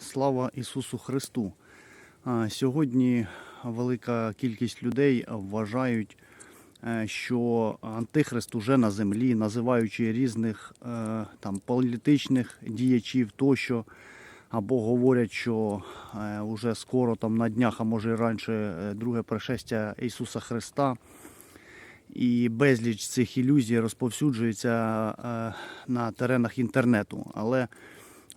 Слава Ісусу Христу! Сьогодні велика кількість людей вважають, е, що Антихрист уже на землі, називаючи різних е, там, політичних діячів тощо, або говорять, що е, уже скоро там на днях, а може і раніше, е, друге пришестя Ісуса Христа. І безліч цих ілюзій розповсюджується е, на теренах інтернету. Але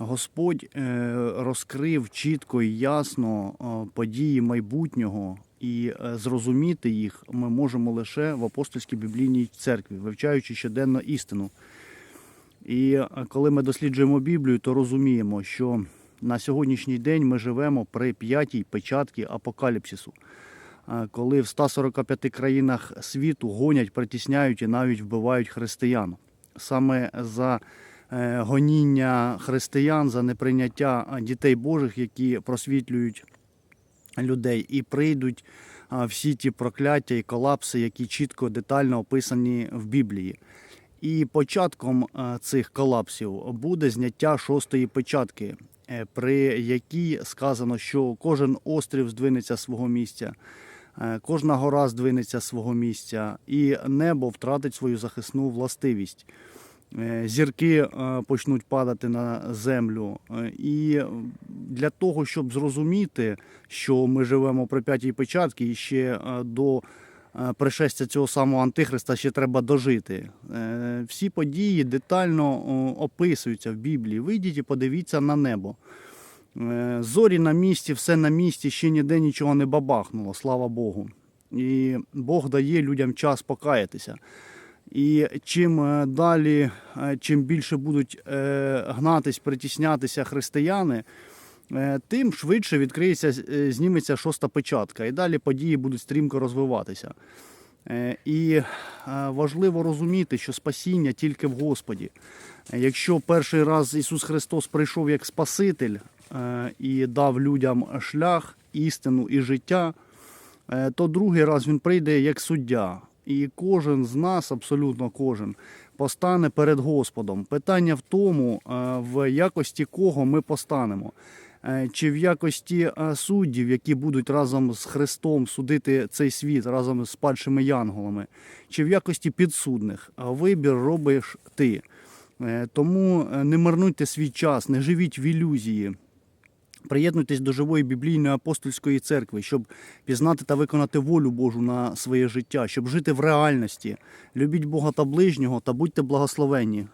Господь е, розкрив чітко і ясно е, події майбутнього, і е, зрозуміти їх ми можемо лише в апостольській біблійній церкві, вивчаючи щоденно істину. І коли ми досліджуємо Біблію, то розуміємо, що на сьогоднішній день ми живемо при п'ятій печатці апокаліпсису, коли в 145 країнах світу гонять, притісняють і навіть вбивають християн. Саме за гоніння християн, за неприйняття дітей Божих, які просвітлюють людей, і прийдуть всі ті прокляття і колапси, які чітко детально описані в Біблії. І початком е, цих колапсів буде зняття шостої печатки, е, при якій сказано, що кожен острів здвинеться з свого місця, е, кожна гора здвинеться з свого місця, і небо втратить свою захисну властивість. Е, Зірки е, почнуть падати на землю. Е, І для того, щоб зрозуміти, що ми живемо при п'ятій печатці, і ще до пришестя цього самого Антихриста ще треба дожити. Всі події детально описуються в Біблії. Вийдіть і подивіться на небо. Зорі на місці, все на місці, ще ніде нічого не бабахнуло, слава Богу. І Бог дає людям час покаятися. І чим е, далі, е, чим більше будуть е, гнатись, притіснятися християни, тим швидше відкриється, зніметься шоста печатка. І далі події будуть стрімко розвиватися. І важливо розуміти, що спасіння тільки в Господі. Якщо перший раз Ісус Христос прийшов як Спаситель і дав людям шлях, істину і життя, то другий раз Він прийде як суддя. І кожен з нас, абсолютно кожен, постане перед Господом. Питання в тому, е, в якості кого ми постанемо. Е, Чи в якості е, суддів, які будуть разом з Христом судити цей світ разом з падшими янголами, чи в якості підсудних. Вибір робиш ти. Тому не марнуйте свій час, не живіть в ілюзії. Приєднуйтесь до живої біблійної апостольської церкви, щоб пізнати та виконати волю Божу на своє життя, щоб жити в реальності. Любіть Бога та ближнього та будьте благословенні.